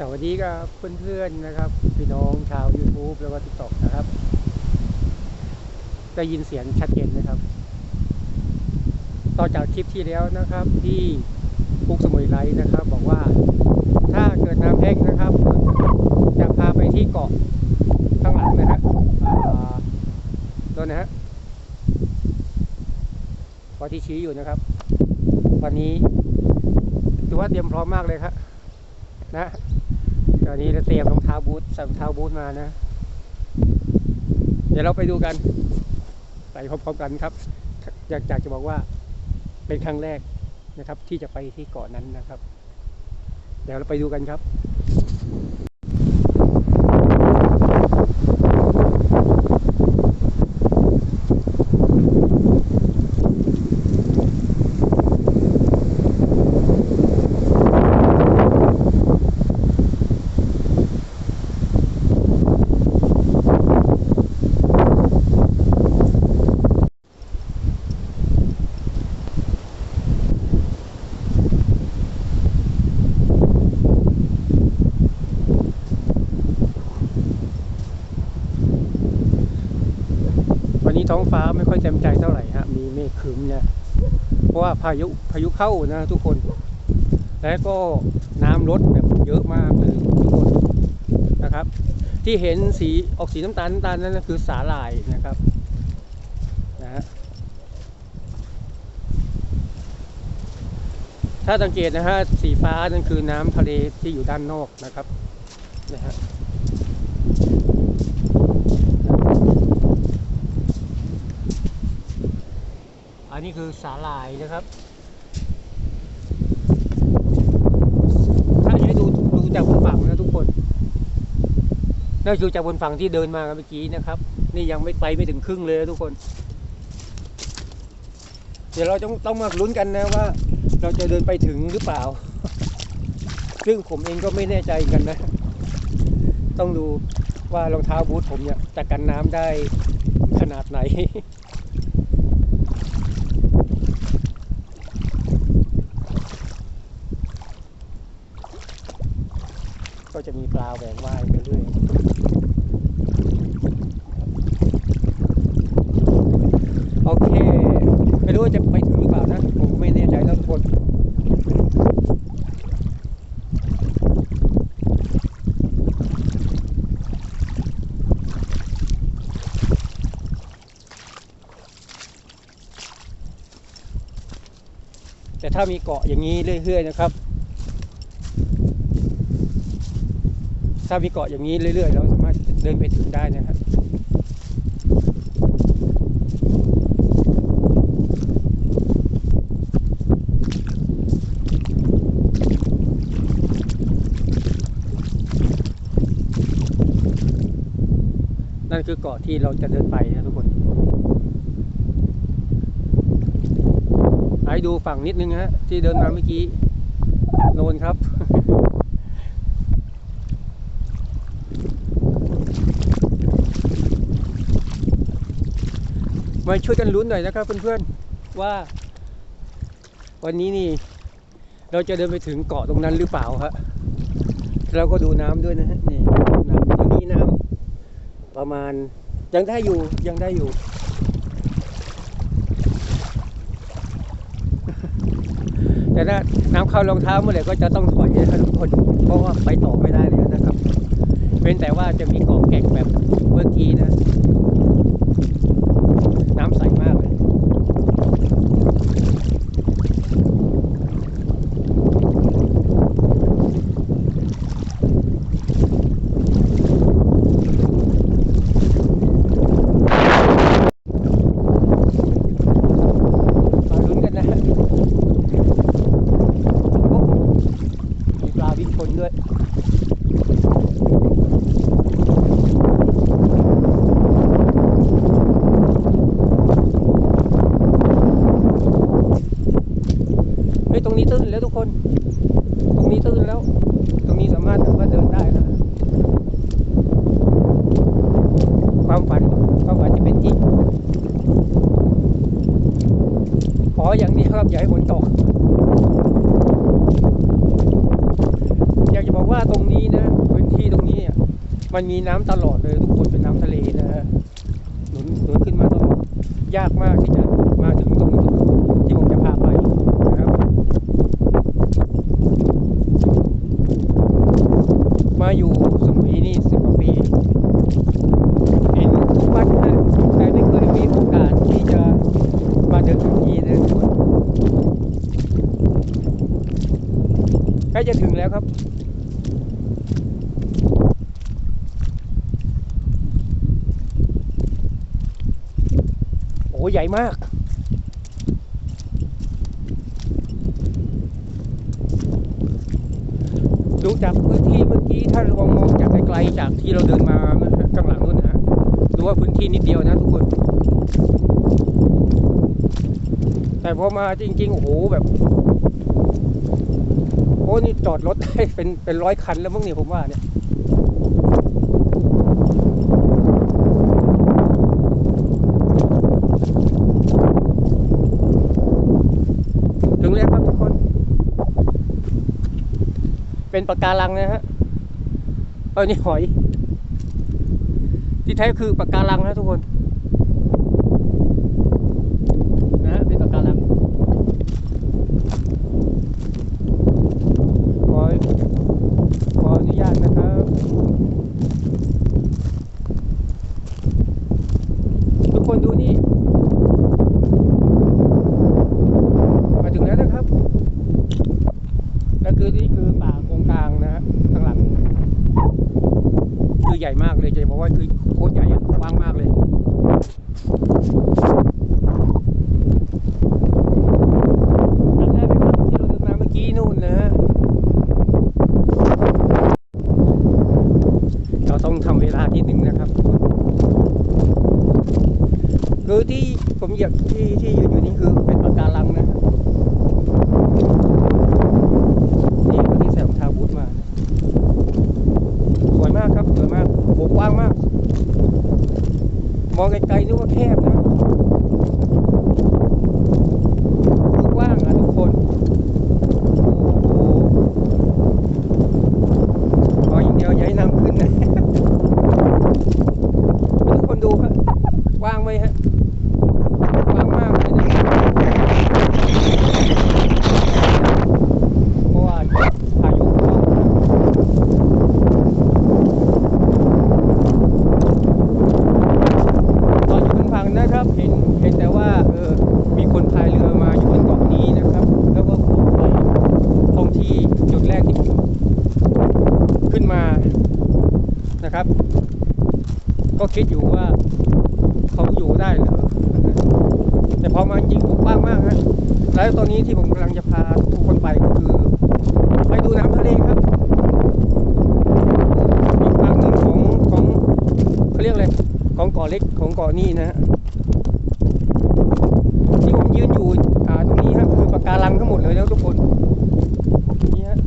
สวัสดีครับเพื่อนๆนะครับ พี่น้องชาว YouTube แล้วก็ TikTok นะครับ ได้ยินเสียงชัดเจนนะครับ ต่อจากคลิปที่แล้วนะครับที่ปุกสมุยไลท์นะครับ บอกว่าถ้าเกิดน้ำแห้งนะครับ จะพาไปที่เกาะข้างหลังนะฮะอ่าโดนนะฮะเกาะที่ชี้อยู่นะครับ วันนี้ถือว่าเตรียมพร้อมมากเลยครับนะ ตอนนี้เราเตรียมรองเท้าบูทใส่รองเท้าบูทมานะ เดี๋ยวเราไปดูกัน ไปพร้อมๆกันครับ อยากจะบอกว่าเป็นครั้งแรกนะครับ ที่จะไปที่เกาะนั้นนะครับ เดี๋ยวเราไปดูกันครับ นนี้ท้องฟ้าไม่ค่อยเต็มใจเท่าไหร่ฮะมีเมฆครึ้มนะเพราะว่าพายุพายุเข้านะทุกคน แล้วก็น้ำลดแบบเยอะมากเลยทุกคนนะครับ ที่เห็นสีออกสีน้ำตาลน้ำตาลนั่นคือสาหร่ายนะครับนะฮะถ้าสังเกตนะฮะสีฟ้านั่นคือน้ำทะเลที่อยู่ด้านนอกนะครับนะฮะ นนี้คือสาหร่ายนะครับ ถ้าให้ดูดูจากบนฝั่งนะทุกคนนั่นคือจากบนฝั่งที่เดินมาเมื่อกี้นะครับ นี่ยังไม่ไปไม่ถึงครึ่งเลยทุกคน เดี๋ยวเราต้องต้องมาลุ้นกันนะว่า เราจะเดินไปถึงหรือเปล่า ซึ่งผมเองก็ไม่แน่ใจกันนะ ต้องดูว่ารองเท้าบูทผมเนี่ยจะกันน้ำได้ขนาดไหน ก็จะมีปลาแหวกว่ายไปเรื่อยโอเค ไม่รู้จะไปถึงหรือเปล่านะ ผมไม่แน่ใจแล้วทุกคนแต่ถ้ามีเกาะอย่างนี้เรื่อยๆนะครับ ถ้ามีเกาะอย่างนี้เรื่อยๆ เราสามารถเดินไปถึงได้นะครับนั่นคือเกาะที่เราจะเดินไปนะทุกคนให้ดูฝั่งนิดนึงฮะที่เดินมาเมื่อกี้ โนนครับ มาช่วยกันลุ้นหน่อยนะครับเพื่อนๆว่า วันนี้นี่ เราจะเดินไปถึงเกาะตรงนั้นหรือเปล่าฮะเราก็ดูน้ำด้วยนะฮะนี่น้ำตรงนี้น้ำประมาณยังได้อยู่ยังได้อยู่ แต่ถ้าน้ำเข้ารองเท้าเมื่อไหร่ก็จะต้องถอยนะครับทุกคน เพราะว่าไปต่อไม่ได้เลยนะครับ เป็นแต่ว่าจะมีเกาะแก่งแบบเมื่อกี้นะ น้ำใสมากเลย มาลุ้นกันนะฮะโอ้มีปลาวิ่งชนด้วย เฮ้ยตรงนี้ตื้นแล้วทุกคน ตรงนี้ตื้นแล้ว ตรงนี้สามารถแบบว่าเดินได้แล้วนะความฝันความฝันจะเป็นจริง ขออย่างเดียวครับอย่าให้ฝนตก อยากจะบอก บอกว่าตรงนี้นะ พื้นที่ตรงนี้อะ มันมีน้ำตลอดเลยทุกคนเป็นน้ำทะเลนะฮะหนุนหนุนขึ้นมาตลอดยากมากที่จะมาถึงตรงจุดที่ผมจะพาไปนะครับ มาอยู่สมุยนี่สิบกว่าปีเห็นทุกวัดนะแต่ไม่เคยมีโอกาสที่จะมาเดินตรงนี้นะทุกคนใกล้จะถึงแล้วครับ ใหญ่มาก ดูจากพื้นที่เมื่อกี้ถ้าลองมองจากไกลๆจากที่เราเดินมาข้างหลังนู่นนะฮะดูว่าพื้นที่นิดเดียวนะทุกคน แต่พอมาจริงๆ โอ้โหแบบโอ้นี่จอดรถได้เป็นเป็นร้อยคันแล้วมั้งเนี่ยผมว่าเนี่ย ถึงแล้วครับทุกคน เป็นปะการังนะฮะเออนี่หอย ที่แท้คือปะการังนะทุกคน นะฮะเป็นปะการัง ขอขออนุญาตนะครับ ทุกคนดูนี่ มาถึงแล้วนะครับ ก็คือนี่คือป่าโกงกลางนะฮะข้างหลัง คือใหญ่มากเลยจะบอกว่าคือโคตรใหญ่กว้างมากเลยจำได้ไหมครับที่เราเดินมาเมื่อกี้นู่นนะฮะเราต้องทำเวลานิดนึงนะครับคือที่ผมอยากที่ที่ยืนอยู่นี่คือเป็นปะการังนะฮะนี่คนที่ใส่รองเท้าบูทมานะสวยมากครับสวยมากโหกว้างมาก มองไกลๆนึกว่าแคบนะคือกว้างอะทุกคนโอ้โหขออย่างเดียวอย่าให้น้ำขึ้นนะ ทุกคนดูครับกว้างไหมฮะกว้างมากเลยนะ เพราะว่าพายุเข้าตอนอยู่บนฝั่งนะครับ เห็นเห็นแต่ว่าเออมีคนพายเรือมาอยู่บนเกาะนี้นะครับ แล้วก็ขุดไปตรงที่จุดแรกที่ผมขึ้นมานะครับ ก็คิดอยู่ว่าเขาอยู่ได้เหรอแต่พอมาจริงผมกว้างมากฮะแล้วตอนนี้ที่ผมกำลังจะพาทุกคนไปก็คือ ไปดูน้ำทะเลครับอีกฝั่งหนึ่งของของเขาเรียกอะไรของเกาะเล็กของเกาะนี่นะฮะที่ผมยืนอยู่อ่าตรงนี้ครับคือปะการังทั้งหมดเลยนะทุกคนนี่ฮะ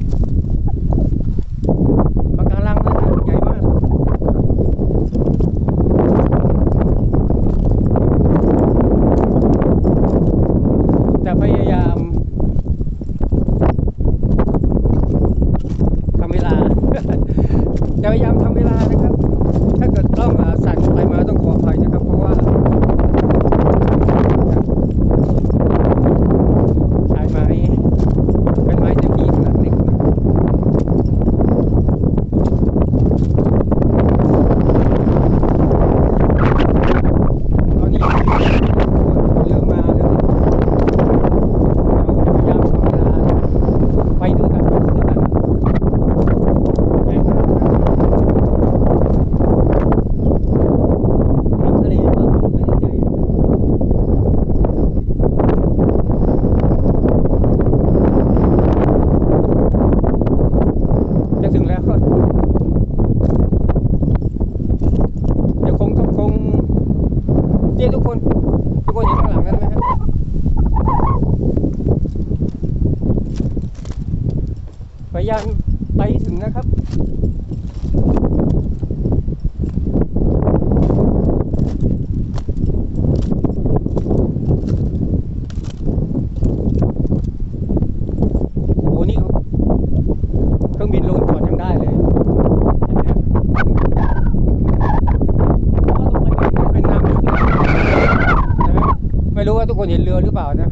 คนเห็นเรือหรือเปล่านะ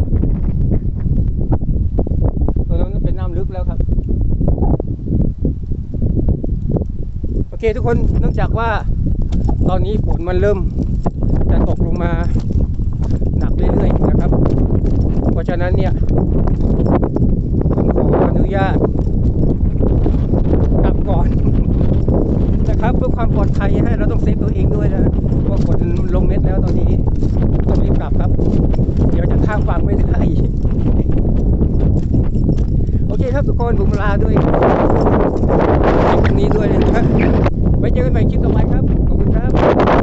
ตรงนั้นเป็นน้ำลึกแล้วครับ โอเคทุกคนเนื่องจากว่า ตอนนี้ฝนมันเริ่ม จะตกลงมาหนักเรื่อยๆนะครับ เพราะฉะนั้นเนี่ยผมขออนุญาตกลับก่อนนะครับเพื่อความปลอดภัยให้เราต้องเซฟตัวเองด้วยนะเพราะว่าฝนลงเม็ดแล้วตอนนี้ต้องรีบกลับครับ เดี๋ยวจะข้ามฝั่งไม่ได้ คครับทุกคนผมลาด้วยคลิปนี้ด้วยนะครับไว้เจอกันใหม่คลิปต่อไปครับ ขอบคุณครับ